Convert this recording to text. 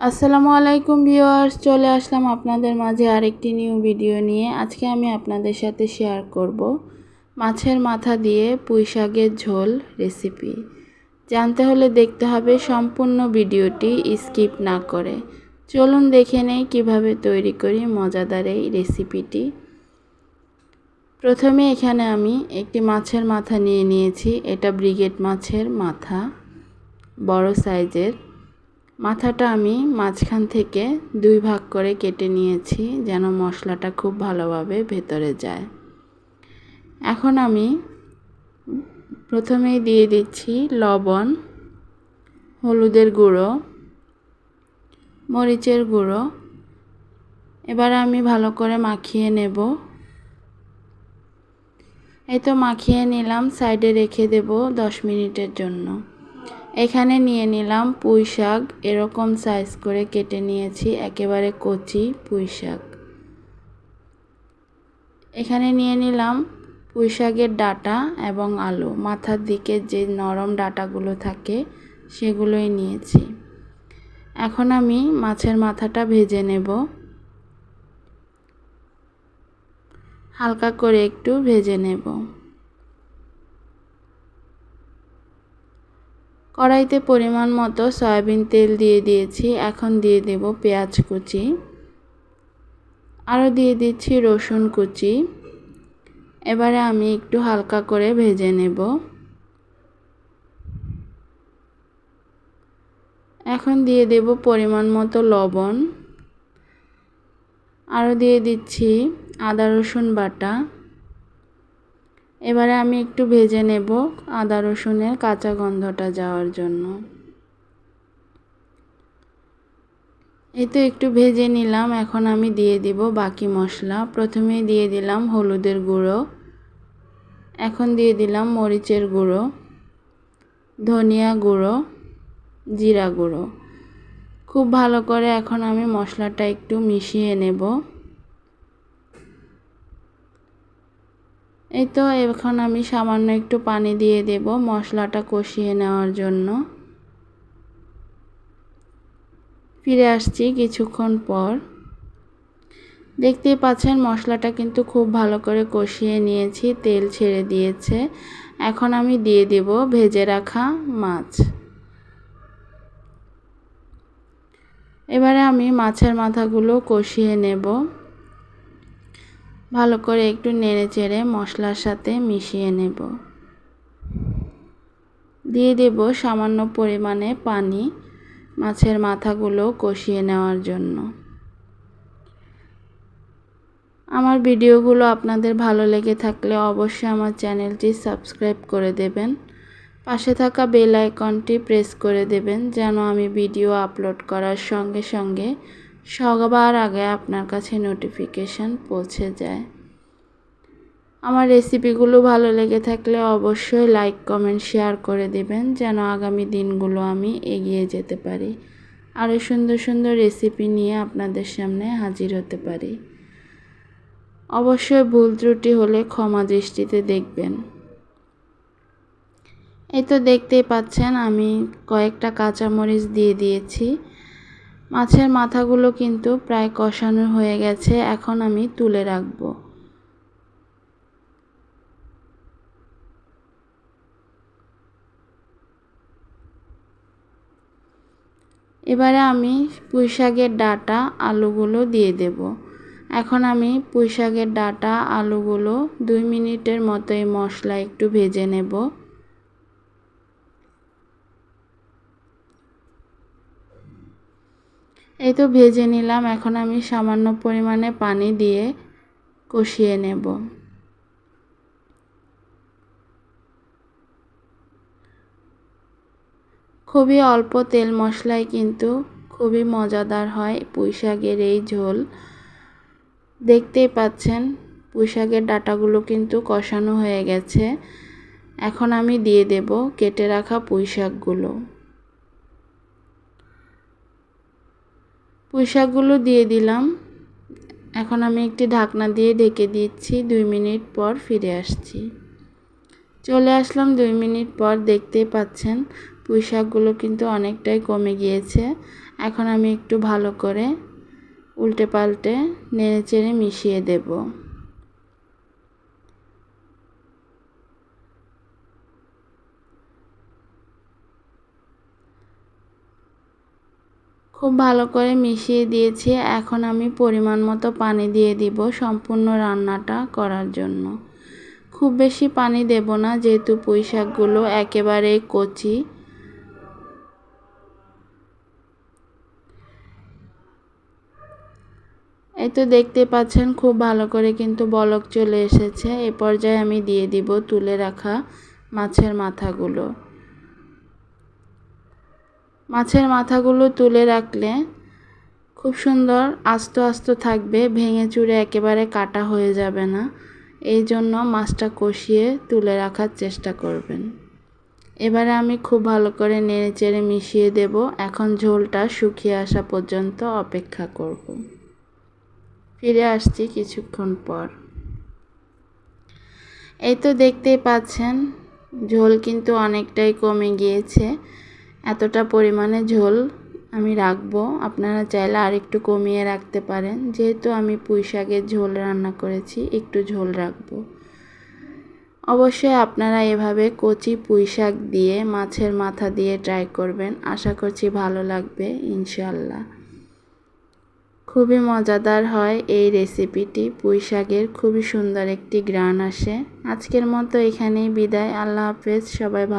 আসসালামু আলাইকুম ভিউয়ার্স, চলে আসলাম আপনাদের মাঝে আরেকটি নিউ ভিডিও নিয়ে। আজকে আমি আপনাদের সাথে শেয়ার করব মাছের মাথা দিয়ে পুঁই শাকের ঝোল রেসিপি। জানতে হলে দেখতে হবে সম্পূর্ণ ভিডিওটি স্কিপ না করে। চলুন দেখে নেই কীভাবে তৈরি করি মজাদার এই রেসিপিটি। প্রথমে এখানে আমি একটি মাছের মাথা নিয়ে নিয়েছি, এটা ব্রিগেড মাছের মাথা, বড় সাইজের। মাথাটা আমি মাঝখান থেকে দুই ভাগ করে কেটে নিয়েছি যেন মশলাটা খুব ভালোভাবে ভেতরে যায়। এখন আমি প্রথমেই দিয়ে দিচ্ছি লবণ, হলুদের গুঁড়ো, মরিচের গুঁড়ো। এবার আমি ভালো করে মাখিয়ে নেব। এই তো মাখিয়ে নিলাম, সাইডে রেখে দেব দশ মিনিটের জন্য। এখানে নিয়ে নিলাম পুঁই শাক। এরকম সাইজ করে কেটে নিয়েছি, একেবারে কচি পুঁই শাক। এখানে নিয়ে নিলাম পুঁই শাকের ডাটা এবং আলু। মাথার দিকে যে নরম ডাটাগুলো থাকে, সেগুলোই নিয়েছি। এখন আমি মাছের মাথাটা ভেজে নেব। হালকা করে একটু ভেজে নেব। কড়াইতে পরিমাণ মতো সয়াবিন তেল দিয়ে দিয়েছি। এখন দিয়ে দেব পেঁয়াজ কুচি। আরও দিয়ে দিচ্ছি রসুন কুচি। এবারে আমি একটু হালকা করে ভেজে নেব। এখন দিয়ে দেব পরিমাণ মতো লবণ। আরও দিয়ে দিচ্ছি আদা রসুন বাটা। এবারে আমি একটু ভেজে নেব আদা রসুনের কাঁচা গন্ধটা যাওয়ার জন্য। এই তো একটু ভেজে নিলাম, এখন আমি দিয়ে দিব বাকি মশলা। প্রথমে দিয়ে দিলাম হলুদের গুঁড়ো, এখন দিয়ে দিলাম মরিচের গুঁড়ো, ধনিয়া গুঁড়ো, জিরা গুঁড়ো। খুব ভালো করে এখন আমি মশলাটা একটু মিশিয়ে নেব। এই তো এখন আমি সামান্য একটু পানি দিয়ে দেব মশলাটা কষিয়ে নেওয়ার জন্য। ফিরে আসছি কিছুক্ষণ পর। দেখতেই পাচ্ছেন মশলাটা কিন্তু খুব ভালো করে কষিয়ে নিয়েছি, তেল ছেড়ে দিয়েছে। এখন আমি দিয়ে দেব ভেজে রাখা মাছ। এবারে আমি মাছের মাথাগুলো কষিয়ে নেব। ভালো করে একটু নেড়ে চেড়ে মশলার সাথে মিশিয়ে নেব। দিয়ে দেব সামান্য পরিমাণে পানি মাছের মাথাগুলো কষিয়ে নেওয়ার জন্য। আমার ভিডিওগুলো আপনাদের ভালো লেগে থাকলে অবশ্যই আমার চ্যানেলটি সাবস্ক্রাইব করে দেবেন। পাশে থাকা বেল আইকনটি প্রেস করে দেবেন যেন আমি ভিডিও আপলোড করার সঙ্গে সঙ্গে সবার আগে আপনার কাছে নোটিফিকেশান পৌঁছে যায়। আমার রেসিপিগুলো ভালো লেগে থাকলে অবশ্যই লাইক কমেন্ট শেয়ার করে দেবেন, যেন আগামী দিনগুলো আমি এগিয়ে যেতে পারি আরও সুন্দর সুন্দর রেসিপি নিয়ে আপনাদের সামনে হাজির হতে পারি। অবশ্যই ভুল ত্রুটি হলে ক্ষমা দৃষ্টিতে দেখবেন। এই তো দেখতেই পাচ্ছেন, আমি কয়েকটা কাঁচামরিচ দিয়ে দিয়েছি। মাছের মাথাগুলো কিন্তু প্রায় কষানো হয়ে গেছে, এখন আমি তুলে রাখব। এবারে আমি পুঁই শাকের ডাটা আলুগুলো দিয়ে দেব। এখন আমি পুঁইশাকের ডাটা আলুগুলো দুই মিনিটের মতো এই মশলা একটু ভেজে নেব। এই তো ভেজে নিলাম, এখন আমি সামান্য পরিমাণে পানি দিয়ে কষিয়ে নেব। খুবই অল্প তেল মশলায় কিন্তু খুবই মজাদার হয় পুঁইশাকের এই ঝোল। দেখতেই পাচ্ছেন, পুঁইশাকের ডাটাগুলো কিন্তু কষানো হয়ে গেছে। এখন আমি দিয়ে দেব কেটে রাখা পুঁই শাকগুলো পুঁই শাকগুলো দিয়ে দিলাম। এখন আমি একটি ঢাকনা দিয়ে ঢেকে দিচ্ছি। দুই মিনিট পর ফিরে আসছি। চলে আসলাম দুই মিনিট পর। দেখতেই পাচ্ছেন পুঁই শাকগুলো কিন্তু অনেকটাই কমে গিয়েছে। এখন আমি একটু ভালো করে উল্টে পাল্টে নেড়ে চেড়ে মিশিয়ে দেব। খুব ভালো করে মিশিয়ে দিয়েছি। এখন আমি পরিমাণ মতো পানি দিয়ে দিব সম্পূর্ণ রান্নাটা করার জন্য। খুব বেশি পানি দেব না, যেহেতু পুঁই শাকগুলো একেবারে কচি। এই তো দেখতে পাচ্ছেন, খুব ভালো করে কিন্তু বলক চলে এসেছে। এ পর্যায়ে আমি দিয়ে দিব তুলে রাখা মাছের মাথাগুলো। মাছের মাথাগুলো তুলে রাখলে খুব সুন্দর আস্ত আস্ত থাকবে, ভেঙে চুরে একেবারে কাটা হয়ে যাবে না। এই জন্য মাছটা কষিয়ে তুলে রাখার চেষ্টা করবেন। এবারে আমি খুব ভালো করে নেড়ে চেড়ে মিশিয়ে দেব। এখন ঝোলটা শুকিয়ে আসা পর্যন্ত অপেক্ষা করব। ফিরে আসছি কিছুক্ষণ পর। এই তো দেখতেই পাচ্ছেন, ঝোল কিন্তু অনেকটাই কমে গিয়েছে। এতটা পরিমাণে ঝোল আমি রাখব। আপনারা চাইলে আর একটু কমিয়ে রাখতে পারেন। যেহেতু আমি পুঁই শাকের ঝোল রান্না করেছি, একটু ঝোল রাখব। অবশ্যই আপনারা এভাবে কচি পুঁই শাক দিয়ে মাছের মাথা দিয়ে ট্রাই করবেন। আশা করছি ভালো লাগবে ইনশাল্লাহ খুবই মজাদার হয় এই রেসিপিটি পুঁই শাকের খুবই সুন্দর একটি গ্রান আসে। আজকের মতো এখানেই বিদায়। আল্লাহ হাফেজ। সবাই ভালো